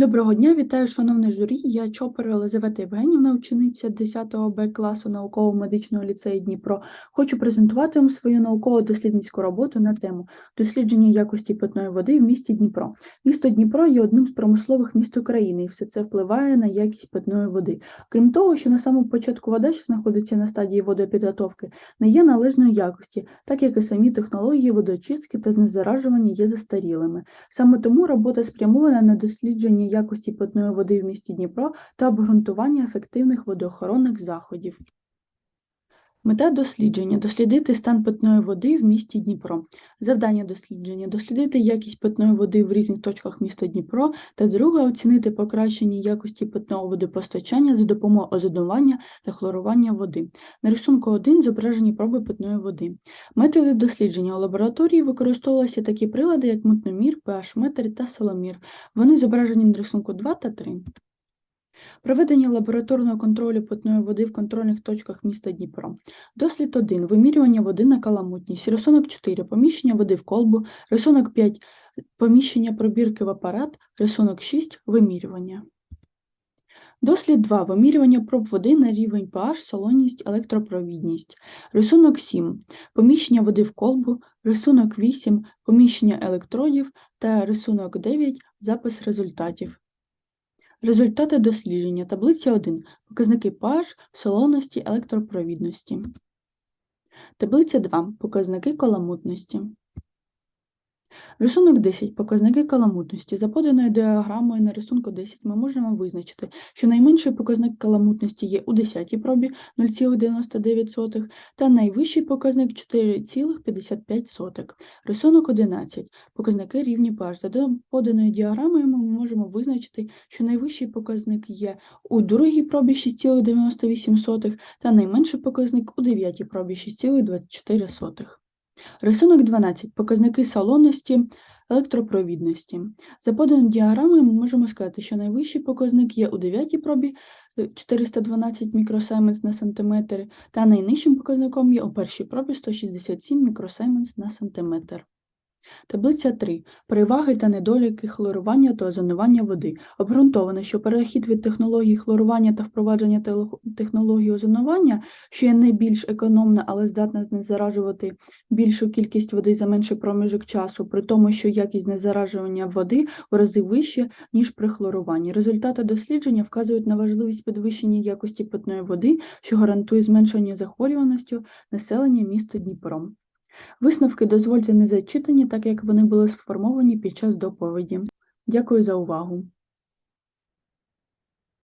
Доброго дня, вітаю, шановне журі. Я Чопер Елизавета Євгенівна, учениця 10 Б класу науково-медичного ліцею Дніпро. Хочу презентувати вам свою науково-дослідницьку роботу на тему дослідження якості питної води в місті Дніпро. Місто Дніпро є одним з промислових міст України, і все це впливає на якість питної води. Крім того, що на самому початку вода, що знаходиться на стадії водопідготовки, не є належної якості, так як і самі технології водоочистки та знезаражування є застарілими. Саме тому робота спрямована на дослідження якості питної води в місті Дніпро та обґрунтування ефективних водоохоронних заходів. Мета дослідження дослідити стан питної води в місті Дніпро. Завдання дослідження дослідити якість питної води в різних точках міста Дніпро та друге оцінити покращення якості питного водопостачання за допомогою озонування та хлорування води. На рисунку 1 зображені проби питної води. Методи дослідження у лабораторії використовувалися такі прилади, як мутномір, pH-метр та соломір. Вони зображені на рисунку 2 та 3. Проведення лабораторного контролю питної води в контрольних точках міста Дніпро. Дослід 1. Вимірювання води на каламутність. Рисунок 4. Поміщення води в колбу. Рисунок 5. Поміщення пробірки в апарат. Рисунок 6. Вимірювання. Дослід 2. Вимірювання проб води на рівень pH, солоність, електропровідність. Рисунок 7. Поміщення води в колбу. Рисунок 8. Поміщення електродів та рисунок 9. Запис результатів. Результати дослідження. Таблиця 1. Показники pH, солоності, електропровідності. Таблиця 2. Показники каламутності. Рисунок 10. Показники каламутності. За поданою діаграмою на рисунку 10 ми можемо визначити, що найменший показник каламутності є у 10 пробі 0,99 та найвищий показник 4,55. Рисунок 11. Показники рівні pH. За поданою діаграмою ми можемо визначити, що найвищий показник є у другій пробі 6,98 та найменший показник у 9 пробі 6,24. Рисунок 12. Показники салонності, електропровідності. За поданою діаграмою ми можемо сказати, що найвищий показник є у 9 пробі е, 412 мікросайменс на сантиметр, та найнижчим показником є у першій пробі 167 мікросайменс на сантиметр. Таблиця 3. Переваги та недоліки хлорування та озонування води. Обґрунтовано, що перехід від технології хлорування та впровадження технології озонування, що є найбільш економна, але здатна знезаражувати більшу кількість води за менший проміжок часу, при тому, що якість знезаражування води у рази вища, ніж при хлоруванні. Результати дослідження вказують на важливість підвищення якості питної води, що гарантує зменшення захворюваності населення міста Дніпро. Висновки дозвольте не зачитані, так як вони були сформовані під час доповіді. Дякую за увагу.